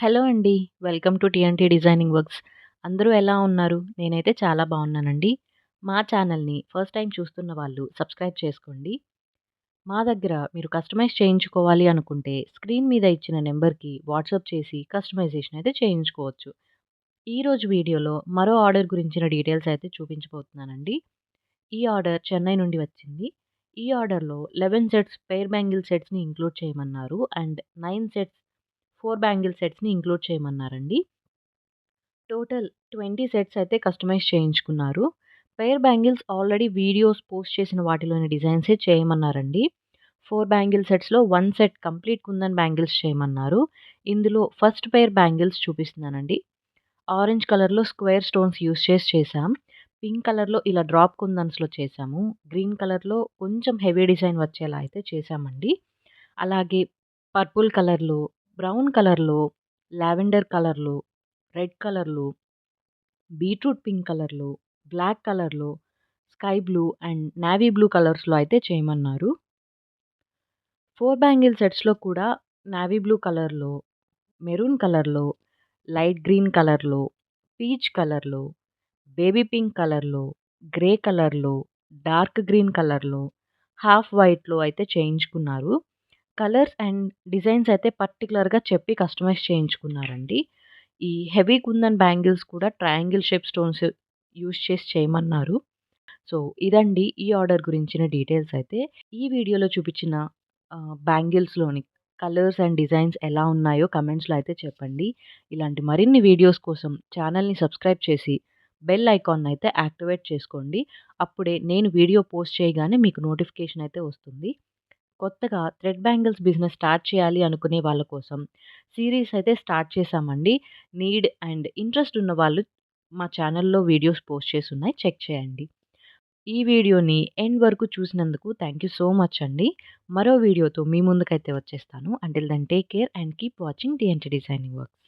Hello అండి. Welcome to TNT designing works. అందరూ ఎలా ఉన్నారు? నేనైతే చాలా బాగున్నానండి మా ఛానల్‌ని ఫస్ట్ టైం చూస్తున్న వాళ్ళు సబ్స్క్రైబ్ చేసుకోండి. మా దగ్గర మీరు కస్టమైజ్ చేయించుకోవాలి అనుకుంటే స్క్రీన్ మీద ఇచ్చిన నెంబర్కి వాట్సాప్ చేసి కస్టమైజేషన్ అయితే చేయించుకోవచ్చు. ఈరోజు వీడియోలో మరో ఆర్డర్ గురించిన డీటెయిల్స్ అయితే చూపించబోతున్నానండి. ఈ ఆర్డర్ చెన్నై నుండి వచ్చింది. ఈ ఆర్డర్‌లో 11 సెట్స్ పెయిర్ బ్యాంగిల్ సెట్స్‌ని ఇంక్లూడ్ చేయమన్నారు. And nine sets four bangle సెట్స్‌ని include చేయమన్నారండి. టోటల్ 20 సెట్స్ అయితే కస్టమైజ్ చేయించుకున్నారు. Pair bangles already videos post చేసిన వాటిలోని డిజైన్సే చేయమన్నారండి. Four bangle సెట్స్‌లో one set complete kundan bangles చేయమన్నారు. ఇందులో ఫస్ట్ పెయిర్ బ్యాంగిల్స్ చూపిస్తున్నానండి. ఆరెంజ్ కలర్‌లో స్క్వేర్ స్టోన్స్ యూస్ చేసి చేసాం పింక్ కలర్‌లో ఇలా డ్రాప్ కుందన్స్‌లో చేసాము గ్రీన్ కలర్‌లో కొంచెం హెవీ డిజైన్ వచ్చేలా అయితే చేశామండి. అలాగే పర్పుల్ కలర్‌లో, బ్రౌన్ కలర్‌లో, లావెండర్ కలర్‌లో, రెడ్ కలర్‌లో, బీట్రూట్ పింక్ కలర్‌లో, బ్లాక్ కలర్‌లో, sky blue and navy blue కలర్స్‌లో అయితే చేయమన్నారు. ఫోర్ బ్యాంగిల్ సెట్స్‌లో కూడా నేవీ బ్లూ కలర్‌లో, మెరూన్ కలర్‌లో, లైట్ గ్రీన్ కలర్‌లో, పీచ్ కలర్‌లో, బేబీ పింక్ కలర్‌లో, గ్రే కలర్‌లో, డార్క్ గ్రీన్ కలర్‌లో, హాఫ్ వైట్‌లో అయితే చేయించుకున్నారు. కలర్స్ అండ్ డిజైన్స్ అయితే పర్టిక్యులర్‌గా చెప్పి కస్టమైజ్ చేయించుకున్నారండి. ఈ హెవీ కుందన్ బ్యాంగిల్స్ కూడా ట్రయాంగిల్ షేప్ స్టోన్స్ యూస్ చేసి చేయమన్నారు. సో, ఇదండి ఈ ఆర్డర్ గురించిన డీటెయిల్స్ అయితే. ఈ వీడియోలో చూపించిన బ్యాంగిల్స్‌లోని కలర్స్ అండ్ డిజైన్స్ ఎలా ఉన్నాయో కమెంట్స్లో అయితే చెప్పండి. ఇలాంటి మరిన్ని వీడియోస్ కోసం ఛానల్‌ని సబ్స్క్రైబ్ చేసి బెల్ ఐకాన్ అయితే యాక్టివేట్ చేసుకోండి. అప్పుడే నేను వీడియో పోస్ట్ చేయగానే మీకు నోటిఫికేషన్ అయితే వస్తుంది. కొత్తగా థ్రెడ్ బ్యాంగిల్స్ బిజినెస్ స్టార్ట్ చేయాలి అనుకునే వాళ్ళ కోసం సిరీస్ అయితే స్టార్ట్ చేశామండి. నీడ్ అండ్ ఇంట్రెస్ట్ ఉన్న వాళ్ళు మా ఛానల్‌లో వీడియోస్ పోస్ట్ చేస్తున్నాయి చెక్ చేయండి. ఈ వీడియోని ఎండ్ వరకు చూసినందుకు థ్యాంక్ యూ సో మచ్ అండి. మరో వీడియోతో మీ ముందుకైతే వచ్చేస్తాను. Until then take care and keep watching DNT designing works.